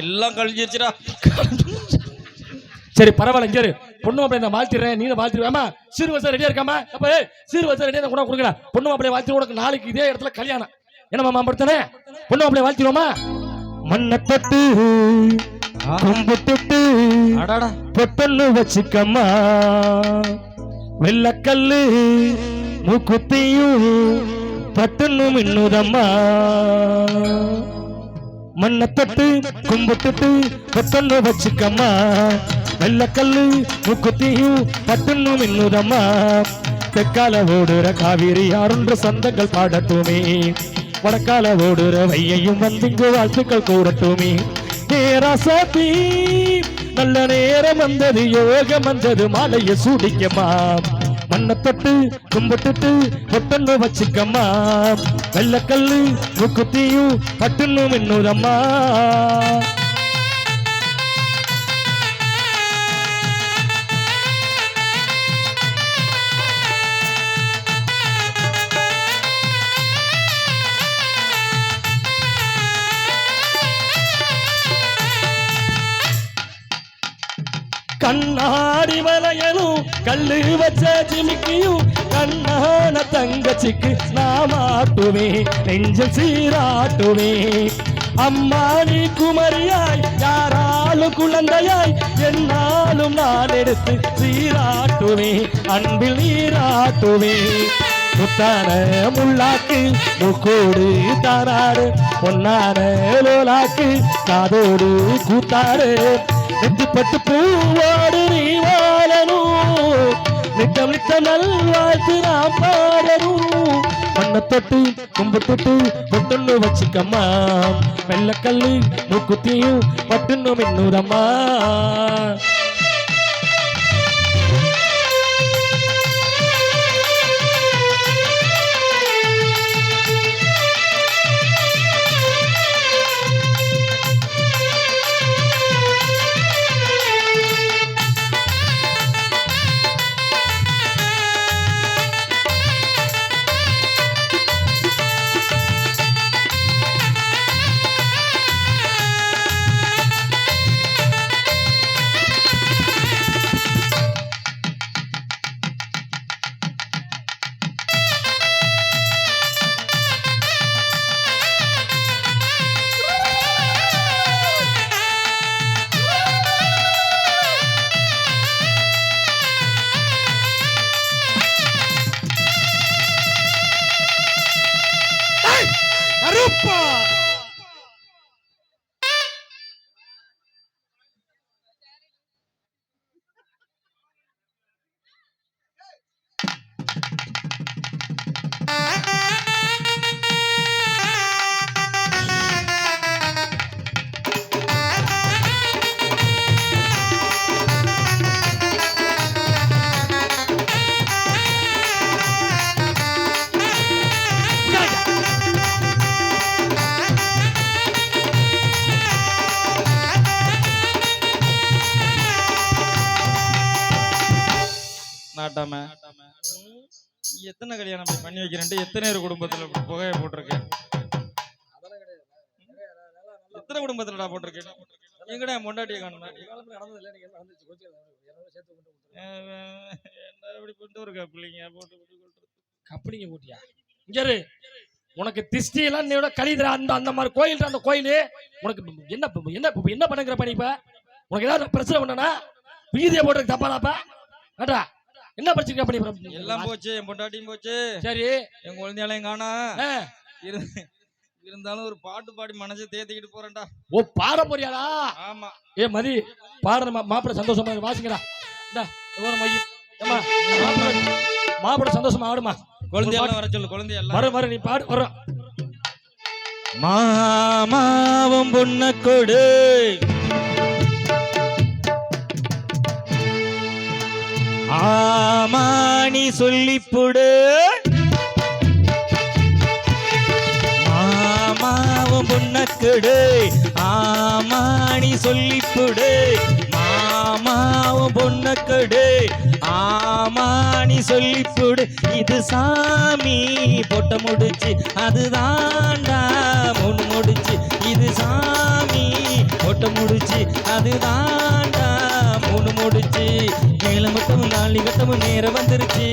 எல்லாம் கழிஞ்சிருச்சுடா. சரி பரவாயில்ல இங்க இரு. பொண்ணு மாப்பிள்ளை நான் வாழ்த்திடுறேன் நீ வாழ்த்திடுவேமா சீர் வசம் ரெடியா இருக்காமா அப்ப ஏய், சீர் வசம் ரெடியா கூட கொடுக்கல பொண்ணு மாப்பிள்ளை வாழ்த்தி உனக்கு நாளைக்கு இதே இடத்துல கல்யாணம். என்ன மாம்படுத்தானே பொண்ணு மாப்பிள்ளை வாழ்த்திடுவோமா? மண்ணை தொட்டு கும்பு தொட்டு பொட்டொன்னு வச்சுக்கம்மா. வெள்ளக்கல்லு மூக்குத்தியும் பட்டுன்னு மின்னுதம்மா. மண்ணை தொட்டு கும்பு தொட்டு பொட்டொன்னு வச்சுக்கம்மா. வெள்ளக்கல்லு முக்குத்தியும் பட்டுன்னு மின்னுதம்மா. தெற்கால ஓடுற காவிரி யாருன்ற சொந்தங்கள் பாடட்டுமே. வடக்கால ஓடுற வையையும் வந்திங்கு வாழ்த்துக்கள் கூறட்டுமே. நேராசாத்தி நல்ல நேரம் வந்தது யோகம் வந்தது மாலையை சூடிக்கம்மா. மண்ணை தொட்டு கும்பிட்டுட்டு பொட்டன்னு வச்சுக்கம்மா. வெள்ளக்கல்லு முக்குத்தியும் பட்டுன்னு மின்னுதம்மா கண்ணாடி வளையலும் கல்லு வச்ச ஜிமிக்கியும் கண்ணான தங்கச்சிக்கு நான் ஆட்டுமே நெஞ்சல் சீராட்டுமே அம்மா நீ குமரியாய் யாராலும் குழந்தையாய் என்னாலும் நான் எடுத்து சீராட்டுமே அன்பில் நீராட்டுமே முத்தான முள்ளாக்கு முக்கோடு தாராடு பொன்னான லோலாக்கு காதோடு கூத்தாடு நெஞ்சு பட்டு பூவாடு நீ வாழணும் நித்தம் நித்த நல்வாழ்த்து நான் பாடணும் மண்ணை தொட்டு கும்பு தொட்டு பொட்டுன்னு வச்சுக்கம்மா வெள்ளக்கல்லு மூக்குத்தியும் நாட்டாம எத்தனை கல்யாணம் பண்ணி வைக்கிறேன்ட்டு எத்தனை பேர் குடும்பத்துல புகையை போட்டிருக்கேன் எத்தனை குடும்பத்துலடா போட்டிருக்கேன் எங்கடா பொண்டாட்டியை காணுமே? இப்படி கொண்டு போட்டு போட்டியா? இங்க. உனக்கு திஷ்டி எல்லாம் நீ விட கழிதுற அந்த அந்த மாதிரி கோயில் அந்த கோயில் உனக்கு என்ன என்ன என்ன பண்ணுங்கிற பண்ணி இப்ப? உனக்கு ஏதாவது பிரச்சனை பண்ணனா வீதியை போட்டு தப்பாடாப்பா ஏடா என்ன பண்ணி இப்ப? எல்லாம் போச்சு என் பொண்டாட்டியும் போச்சு. சரி. என் குழந்தையாலையும் காணா. இருந்தாலும் ஒரு பாட்டு பாடி மனசை தேத்திக்கிட்டு போறேன்டா. ஓ பாட போறியாடா? ஆமா. ஏ மதி பாடுற மாப்பிள்ளை சந்தோஷமா. வாசிங்கடா. இந்தா ஒரு மைய ஏம்மா மாப்பிள்ளை மாப்பிள்ளை சந்தோஷமா ஆடுமா? குழந்தையெல்லாம் வர சொல்லு குழந்தையெல்லாம். வர வர நீ பாடு வர. மாமாவும் பொண்ண கொடு. ஆமாணி சொல்லிப்புடு. மாமாவும் பொண்ண கொடு ஆமாணி சொல்லிப்புடு. மாமாவும் உன் பொண்ண சொல்லிப்புடு. இது சாமி பொட்ட முடிச்சு அதுதான்டா முன் முடிச்சு. இது சாமி பொட்ட முடிச்சு அதுதான் முடிச்சு மேல மட்டும் நாளி கட்டமும் நேரம் வந்துருச்சு.